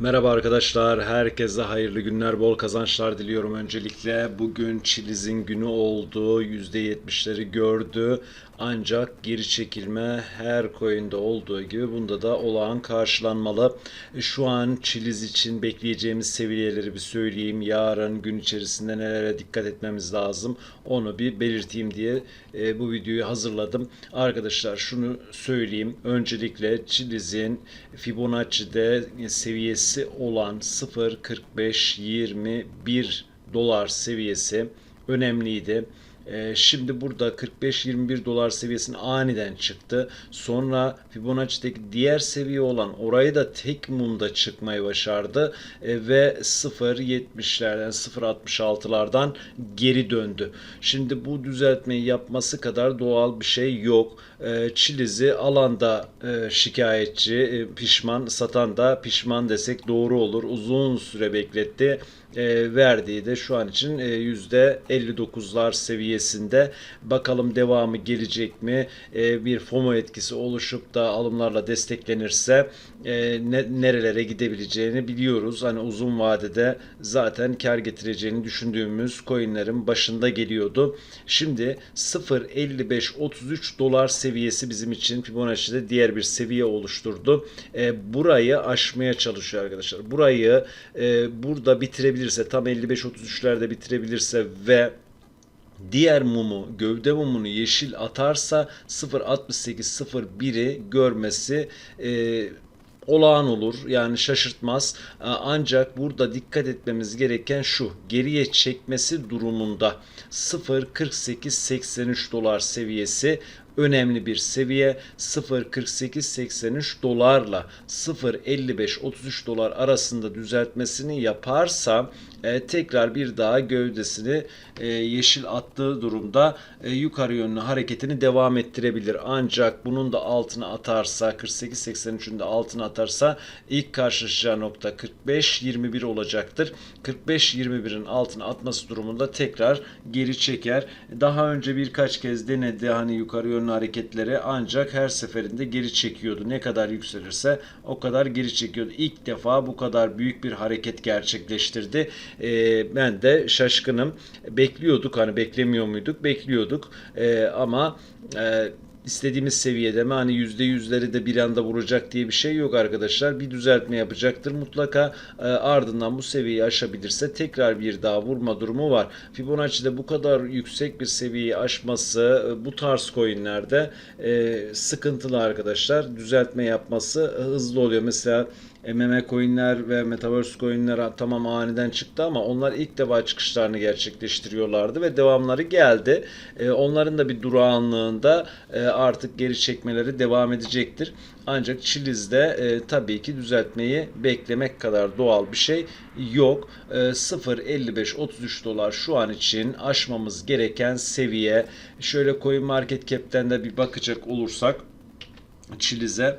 Merhaba arkadaşlar, herkese hayırlı günler, bol kazançlar diliyorum öncelikle. Bugün Çiliz'in günü oldu, %70'leri gördü. Ancak geri çekilme her coin'de olduğu gibi bunda da olağan karşılanmalı. E, Şu an Çiliz için bekleyeceğimiz seviyeleri bir söyleyeyim. Yarın gün içerisinde nelere dikkat etmemiz lazım onu bir belirteyim diye e, bu videoyu hazırladım. Arkadaşlar şunu söyleyeyim. Öncelikle Çiliz'in Fibonacci'de seviyesi olan 0.4521 dolar seviyesi önemliydi. Ee, Şimdi burada 45-21 dolar seviyesine aniden çıktı. Sonra Fibonacci'deki diğer seviye olan orayı da tek mumda çıkmayı başardı Ee, ve 0.70'lerden 0.66'lardan geri döndü. Şimdi bu düzeltmeyi yapması kadar doğal bir şey yok. Ee, Çiliz'i alanda e, şikayetçi, e, pişman, satan da pişman desek doğru olur. Uzun süre bekletti. E, verdiği de şu an için e, %59'lar seviyesinde. Bakalım devamı gelecek mi? E, bir FOMO etkisi oluşup da alımlarla desteklenirse e, ne, nerelere gidebileceğini biliyoruz. Hani uzun vadede zaten kar getireceğini düşündüğümüz coinlerin başında geliyordu. Şimdi 0.55-33 dolar seviyesi bizim için Fibonacci'de diğer bir seviye oluşturdu. E, burayı aşmaya çalışıyor arkadaşlar. Burayı e, burada bitirebilirse tam 55-33'lerde bitirebilirse ve diğer mumu gövde mumunu yeşil atarsa 0.68-01'i görmesi e, olağan olur. Yani şaşırtmaz. Ancak burada dikkat etmemiz gereken şu. Geriye çekmesi durumunda 0.4883 dolar seviyesi önemli bir seviye 0.4883 dolarla 0.55-33 dolar arasında düzeltmesini yaparsa e, tekrar bir daha gövdesini e, yeşil attığı durumda e, yukarı yönlü hareketini devam ettirebilir. Ancak bunun da altına atarsa 48-83'ün de altına atarsa ilk karşılaşacağı nokta 45-21 olacaktır. 45-21'in altına atması durumunda tekrar geri çeker. Daha önce birkaç kez denedi hani yukarı yönlü hareketleri ancak her seferinde geri çekiyordu. Ne kadar yükselirse o kadar geri çekiyordu. İlk defa bu kadar büyük bir hareket gerçekleştirdi. Ee, ben de şaşkınım. Bekliyorduk hani beklemiyor muyduk? Bekliyorduk. Ee, ama e, istediğimiz seviyede mi hani yüzde yüzleri de bir anda vuracak diye bir şey yok arkadaşlar. Bir düzeltme yapacaktır. Mutlaka e, ardından bu seviyeyi aşabilirse tekrar bir daha vurma durumu var. Fibonacci'de bu kadar yüksek bir seviyeyi aşması e, bu tarz coinlerde e, sıkıntılı arkadaşlar. Düzeltme yapması hızlı oluyor. Mesela MM coinler ve Metaverse coinler tamam aniden çıktı ama onlar ilk defa çıkışlarını gerçekleştiriyorlardı ve devamları geldi. E, onların da bir durağanlığında e, artık geri çekmeleri devam edecektir. Ancak Chiliz'de e, tabii ki düzeltmeyi beklemek kadar doğal bir şey yok. E, 0.55-33 dolar şu an için aşmamız gereken seviye. Şöyle Coin Market Cap'ten de bir bakacak olursak Chiliz'e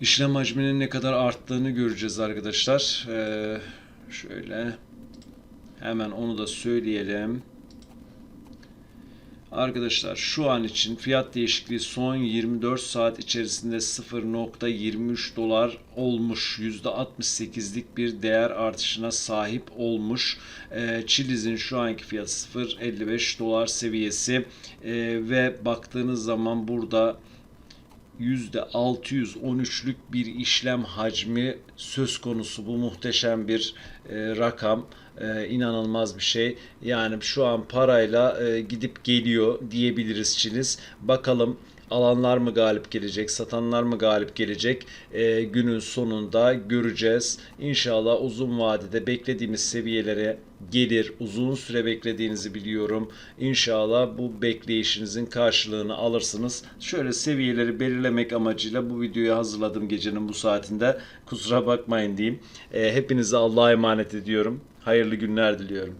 İşlem hacminin ne kadar arttığını göreceğiz arkadaşlar. Ee, şöyle hemen onu da söyleyelim. Arkadaşlar şu an için fiyat değişikliği son 24 saat içerisinde 0.23 dolar olmuş. %68'lik bir değer artışına sahip olmuş. E, Chiliz'in şu anki fiyatı 0.55 dolar seviyesi e, ve baktığınız zaman burada %613'lük bir işlem hacmi söz konusu. Bu muhteşem bir e, rakam. E, inanılmaz bir şey. Yani şu an parayla e, gidip geliyor diyebiliriz Çiliz. Bakalım alanlar mı galip gelecek, satanlar mı galip gelecek e, günün sonunda göreceğiz. İnşallah uzun vadede beklediğimiz seviyelere gelir. Uzun süre beklediğinizi biliyorum. İnşallah bu bekleyişinizin karşılığını alırsınız. Şöyle seviyeleri belirlemek amacıyla bu videoyu hazırladım gecenin bu saatinde. Kusura bakmayın diyeyim. E, hepinize Allah'a emanet ediyorum. Hayırlı günler diliyorum.